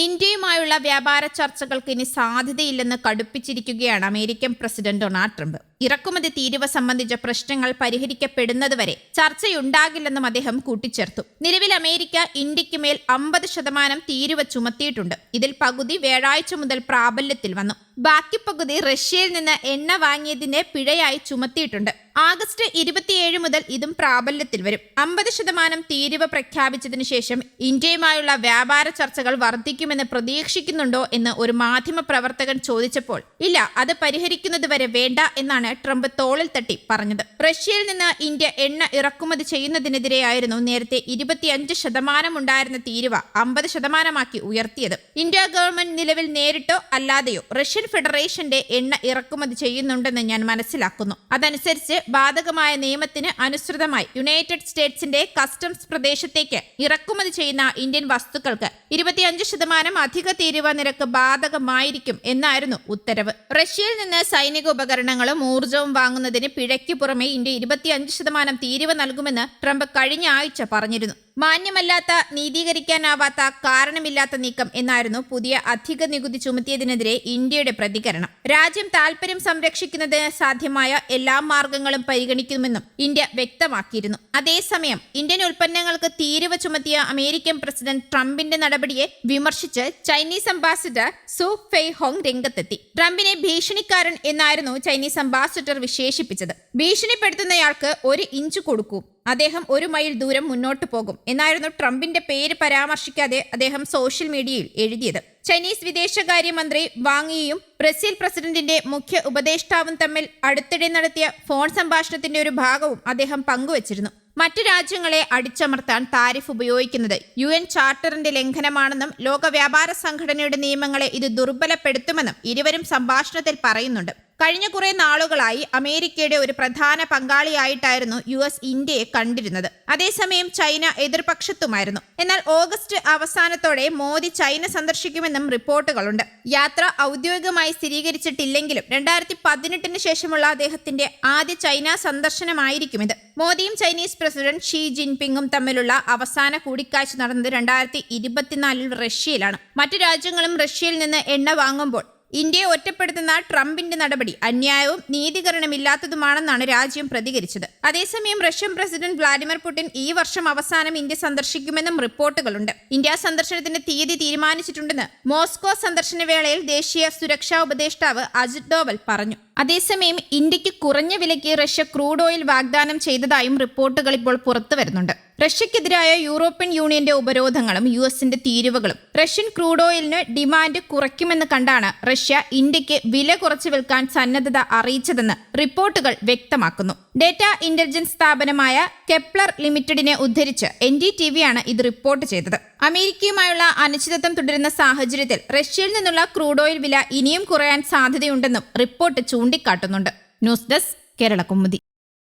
ഇന്ത്യയുമായുള്ള വ്യാപാര ചർച്ചകൾക്ക് ഇനി സാധ്യതയില്ലെന്ന് കടുപ്പിച്ചിരിക്കുകയാണ് അമേരിക്കൻ പ്രസിഡന്റ് ഡൊണാൾഡ് ട്രംപ്. ഇറക്കുമതി തീരുവ സംബന്ധിച്ച പ്രശ്നങ്ങൾ പരിഹരിക്കപ്പെടുന്നതുവരെ ചർച്ചയുണ്ടാകില്ലെന്നും അദ്ദേഹം കൂട്ടിച്ചേർത്തു. നിലവിൽ അമേരിക്ക ഇന്ത്യയ്ക്ക് മേൽ അമ്പത് ശതമാനം തീരുവ ചുമത്തിയിട്ടുണ്ട്. ഇതിൽ പകുതി വ്യാഴാഴ്ച മുതൽ പ്രാബല്യത്തിൽ വന്നു. ബാക്കി പകുതി റഷ്യയിൽ നിന്ന് എണ്ണ വാങ്ങിയതിന്റെ പിഴയായി ചുമത്തിയിട്ടുണ്ട്. ആഗസ്റ്റ് ഇരുപത്തിയേഴ് മുതൽ ഇതും പ്രാബല്യത്തിൽ വരും. അമ്പത് ശതമാനം തീരുവ പ്രഖ്യാപിച്ചതിനു ശേഷം ഇന്ത്യയുമായുള്ള വ്യാപാര ചർച്ചകൾ വർദ്ധിക്കുമെന്ന് പ്രതീക്ഷിക്കുന്നുണ്ടോ എന്ന് ഒരു മാധ്യമ പ്രവർത്തകൻ ചോദിച്ചപ്പോൾ ഇല്ല അത് പരിഹരിക്കുന്നത് വരെ വേണ്ട എന്നാണ് ട്രംപ് തോളിൽ തട്ടി പറഞ്ഞത്. റഷ്യയിൽ നിന്ന് ഇന്ത്യ എണ്ണ ഇറക്കുമതി ചെയ്യുന്നതിനെതിരെയായിരുന്നു നേരത്തെ ഇരുപത്തിയഞ്ച് ശതമാനം ഉണ്ടായിരുന്ന തീരുവ അമ്പത് ശതമാനമാക്കി ഉയർത്തിയത്. ഇന്ത്യ ഗവൺമെന്റ് നിലവിൽ നേരിട്ടോ അല്ലാതെയോ റഷ്യൻ ഫെഡറേഷന്റെ എണ്ണ ഇറക്കുമതി ചെയ്യുന്നുണ്ടെന്ന് ഞാൻ മനസ്സിലാക്കുന്നു. അതനുസരിച്ച് ബാധകമായ നിയമത്തിന് അനുസൃതമായി യുണൈറ്റഡ് സ്റ്റേറ്റ്സിന്റെ കസ്റ്റംസ് പ്രദേശത്തേക്ക് ഇറക്കുമതി ചെയ്യുന്ന ഇന്ത്യൻ വസ്തുക്കൾക്ക് ഇരുപത്തിയഞ്ച് ശതമാനം അധിക തീരുവ നിരക്ക് ബാധകമായിരിക്കും എന്നായിരുന്നു ഉത്തരവ്. റഷ്യയിൽ നിന്ന് സൈനിക ഉപകരണങ്ങളും ഊർജവും വാങ്ങുന്നതിന് പിഴയ്ക്ക് പുറമെ ഇന്ത്യ ഇരുപത്തിയഞ്ച് ശതമാനം തീരുവ നൽകുമെന്ന് ട്രംപ് കഴിഞ്ഞ ആഴ്ച പറഞ്ഞിരുന്നു. മാന്യമല്ലാത്ത നീതീകരിക്കാനാവാത്ത കാരണമില്ലാത്ത നീക്കം എന്നായിരുന്നു പുതിയ അധിക നികുതി ചുമത്തിയതിനെതിരെ ഇന്ത്യയുടെ പ്രതികരണം. രാജ്യം താൽപര്യം സംരക്ഷിക്കുന്നതിന് സാധ്യമായ എല്ലാ മാർഗങ്ങളും പരിഗണിക്കുമെന്നും ഇന്ത്യ വ്യക്തമാക്കിയിരുന്നു. അതേസമയം ഇന്ത്യൻ ഉൽപ്പന്നങ്ങൾക്ക് തീരുവ ചുമത്തിയ അമേരിക്കൻ പ്രസിഡന്റ് ട്രംപിന്റെ നടപടിയെ വിമർശിച്ച് ചൈനീസ് അംബാസിഡർ സു ഫെയ് ഹോങ് രംഗത്തെത്തി. ട്രംപിനെ ഭീഷണിക്കാരൻ എന്നായിരുന്നു ചൈനീസ് അംബാസിഡർ വിശേഷിപ്പിച്ചത്. ഭീഷണിപ്പെടുത്തുന്നയാൾക്ക് ഒരു ഇഞ്ച് കൊടുക്കൂ. അദ്ദേഹം ഒരു മൈൽ ദൂരം മുന്നോട്ട് പോകും എന്നായിരുന്നു ട്രംപിന്റെ പേര് പരാമർശിക്കാതെ അദ്ദേഹം സോഷ്യൽ മീഡിയയിൽ എഴുതിയത്. ചൈനീസ് വിദേശകാര്യമന്ത്രി വാങ്ങിയും ബ്രസീൽ പ്രസിഡന്റിന്റെ മുഖ്യ ഉപദേഷ്ടാവും തമ്മിൽ അടുത്തിടെ നടത്തിയ ഫോൺ സംഭാഷണത്തിന്റെ ഒരു ഭാഗവും അദ്ദേഹം പങ്കുവച്ചിരുന്നു. മറ്റു രാജ്യങ്ങളെ അടിച്ചമർത്താൻ താരിഫ് ഉപയോഗിക്കുന്നത് യു എൻ ചാർട്ടറിന്റെ ലംഘനമാണെന്നും ലോക വ്യാപാര സംഘടനയുടെ നിയമങ്ങളെ ഇത് ദുർബലപ്പെടുത്തുമെന്നും ഇരുവരും സംഭാഷണത്തിൽ പറയുന്നുണ്ട്. കഴിഞ്ഞ കുറെ നാളുകളായി അമേരിക്കയുടെ ഒരു പ്രധാന പങ്കാളിയായിട്ടായിരുന്നു യു എസ് ഇന്ത്യയെ കണ്ടിരുന്നത്. അതേസമയം ചൈന എതിർപക്ഷത്തുമായിരുന്നു. എന്നാൽ ഓഗസ്റ്റ് അവസാനത്തോടെ മോദി ചൈന സന്ദർശിക്കുമെന്നും റിപ്പോർട്ടുകളുണ്ട്. യാത്ര ഔദ്യോഗികമായി സ്ഥിരീകരിച്ചിട്ടില്ലെങ്കിലും രണ്ടായിരത്തി പതിനെട്ടിന് ശേഷമുള്ള അദ്ദേഹത്തിന്റെ ആദ്യ ചൈന സന്ദർശനമായിരിക്കും ഇത്. മോദിയും ചൈനീസ് പ്രസിഡന്റ് ഷീ ജിൻപിങ്ങും തമ്മിലുള്ള അവസാന കൂടിക്കാഴ്ച നടന്നത് രണ്ടായിരത്തി ഇരുപത്തിനാലിൽ റഷ്യയിലാണ്. മറ്റു രാജ്യങ്ങളും റഷ്യയിൽ നിന്ന് എണ്ണ വാങ്ങുമ്പോൾ ഇന്ത്യയെ ഒറ്റപ്പെടുത്തുന്ന ട്രംപിന്റെ നടപടി അന്യായവും നീതികരണമില്ലാത്തതുമാണെന്നാണ് രാജ്യം പ്രതികരിച്ചത്. അതേസമയം റഷ്യൻ പ്രസിഡന്റ് വ്ളാഡിമിർ പുടിൻ ഈ വർഷം അവസാനം ഇന്ത്യ സന്ദർശിക്കുമെന്നും റിപ്പോർട്ടുകളുണ്ട്. ഇന്ത്യ സന്ദർശനത്തിന്റെ തീയതി തീരുമാനിച്ചിട്ടുണ്ടെന്ന് മോസ്കോ സന്ദർശന വേളയിൽ ദേശീയ സുരക്ഷാ ഉപദേഷ്ടാവ് അജിത് ഡോവൽ പറഞ്ഞു. അതേസമയം ഇന്ത്യയ്ക്ക് കുറഞ്ഞ വിലയ്ക്ക് റഷ്യ ക്രൂഡ് ഓയിൽ വാഗ്ദാനം ചെയ്തതായും റിപ്പോർട്ടുകൾ ഇപ്പോൾ പുറത്തു വരുന്നുണ്ട് റഷ്യക്കെതിരായ യൂറോപ്യൻ യൂണിയന്റെ ഉപരോധങ്ങളും യു എസിന്റെ തീരുവകളും റഷ്യൻ ക്രൂഡ് ഓയിലിന് ഡിമാൻഡ് കുറയ്ക്കുമെന്ന് കണ്ടാണ് റഷ്യ ഇന്ത്യയ്ക്ക് വില കുറച്ചു വിൽക്കാൻ സന്നദ്ധത അറിയിച്ചതെന്ന് റിപ്പോർട്ടുകൾ വ്യക്തമാക്കുന്നു. ഡേറ്റ ഇന്റലിജൻസ് സ്ഥാപനമായ കെപ്ലർ ലിമിറ്റഡിനെ ഉദ്ധരിച്ച് എൻ ഡി ടി വിയാണ് ഇത് റിപ്പോർട്ട് ചെയ്തത്. അമേരിക്കയുമായുള്ള അനിശ്ചിതത്വം തുടരുന്ന സാഹചര്യത്തിൽ റഷ്യയിൽ നിന്നുള്ള ക്രൂഡ് ഓയിൽ വില ഇനിയും കുറയാൻ സാധ്യതയുണ്ടെന്നും report ചൂണ്ടിക്കാട്ടുന്നുണ്ട്. News desk Kerala Kaumudi